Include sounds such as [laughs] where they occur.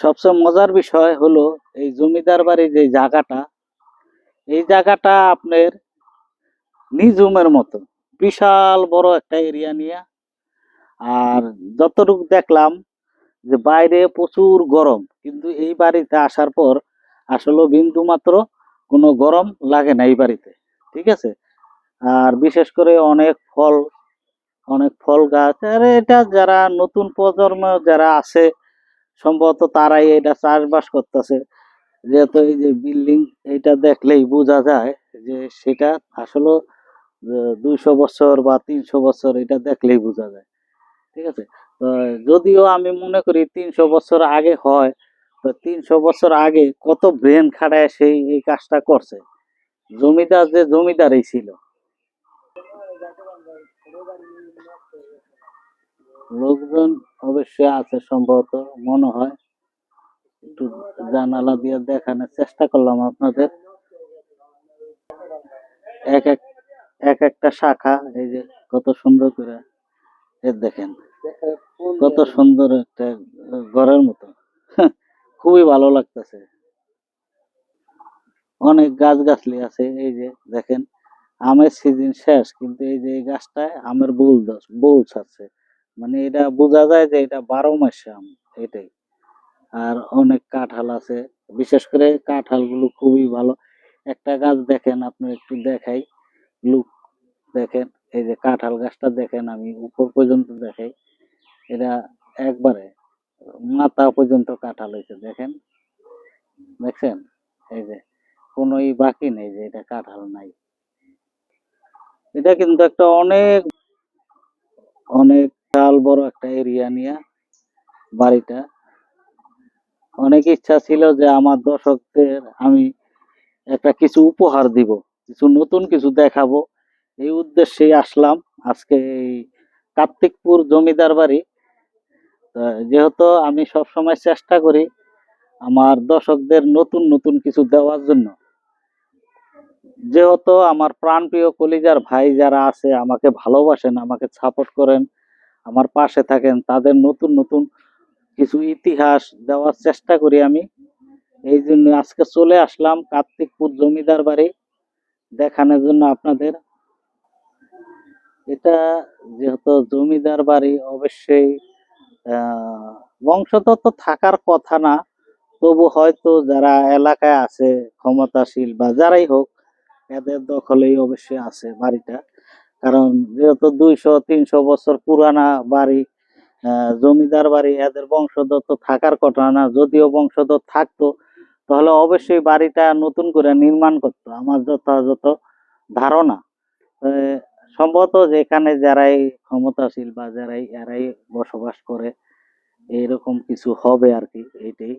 সবচেয়ে মজার বিষয় হলো এই জমিদার বাড়ির যে জায়গাটা, এই জায়গাটা আপনার নিজুমের মতো। বিশাল বড় একটা এরিয়া নিয়ে। আর যতটুকু দেখলাম যে বাইরে প্রচুর গরম, কিন্তু এই বাড়িতে আসার পর আসলে বিন্দু মাত্র কোনো গরম লাগে না এই বাড়িতে, ঠিক আছে? আর বিশেষ করে অনেক ফল অনেক ফল গাছ। আর এটা যারা নতুন প্রজন্ম যারা আছে সম্ভবত তারাই এটা চাষবাস করতেছে। যেহেতু এই যে বিল্ডিং এটা দেখলেই বোঝা যায় যে সেটা আসলে দুইশো বছর বা তিনশো বছর এটা দেখলেই বোঝা যায়। ঠিক আছে? যদিও আমি মনে করি তিনশো বছর আগে হয়, তো তিনশো বছর আগে কত ব্রেন খাটায় সেই এই কাজটা করছে? জমিদার যে জমিদারই ছিল। লোকজন অবশ্যই আছে সম্ভবত, মনে হয়। একটু জানালা দিয়ে দেখানোর চেষ্টা করলাম আপনাদের। এক এক এক একটা শাখা, এই যে কত সুন্দর করে, এ দেখেন, কত সুন্দর একটা ঘরের মতো। [laughs] খুবই ভালো লাগতেছে। অনেক গাছ গাছলি আছে, এই যে দেখেন, আমের সিজন শেষ, কিন্তু এই যে গাছটায় আমের বুল ধর- বুল ছাড়ছে। মানে এটা বোঝা যায় যে এটা বারো মাসে আম, এটাই। আর অনেক কাঁঠাল আছে, বিশেষ করে কাঁঠালগুলো খুবই ভালো। একটা গাছ দেখেন, আপনি একটু দেখাই। লুক দেখেন, এই যে কাঁঠাল গাছটা দেখেন, আমি উপর পর্যন্ত দেখাই। এটা একবারে মাথা পর্যন্ত কাঁঠাল হয়েছে, দেখেন। দেখছেন? এই যে, কোনোই বাকি নেই যে এটা কাঁঠাল নাই। এটা কিন্তু একটা অনেক অনেক বিশাল বড় একটা এরিয়া নিয়ে বাড়িটা। অনেক ইচ্ছা ছিল যে আমার দর্শকদের আমি একটা কিছু উপহার দিব, কিছু নতুন কিছু দেখাবো। এই উদ্দেশ্যেই আসলাম আজকে এই কার্তিকপুর জমিদার বাড়ি। যেহেতু আমি সব সময় চেষ্টা করি আমার দর্শকদের নতুন নতুন কিছু দেওয়ার জন্য। যেহেতু আমার প্রাণপ্রিয় কলিজার ভাই যারা আছে, আমাকে ভালোবাসেন, আমাকে সাপোর্ট করেন আমার পাশে থাকেন, তাদের নতুন নতুন কিছু ইতিহাস দেওয়ার চেষ্টা করি আমি। এই জন্য আজকে চলে আসলাম কার্তিকপুর জমিদার বাড়ি দেখানোর জন্য আপনাদের। এটা যেহেতু জমিদার বাড়ি, অবশ্যই তো থাকার কথা না, তবু হয়তো যারা এলাকায় আছে, ক্ষমতাশীল বা যারাই হোক, এদের দখলেই অবশ্যই আছে বাড়িটা। কারণ যেহেতু দুইশো, তিনশো বছর পুরানা বাড়ি জমিদার বাড়ি, এদের বংশধর তো থাকার কথা না, যদিও বংশধর থাকতো, তাহলে অবশ্যই বাড়িটা নতুন করে নির্মাণ করতো, আমার যথাযথ ধারণা। সম্ভবত যেখানে যারাই ক্ষমতাশীল বা যারাই, এরাই বসবাস করে, এইরকম কিছু হবে আর কি এইটাই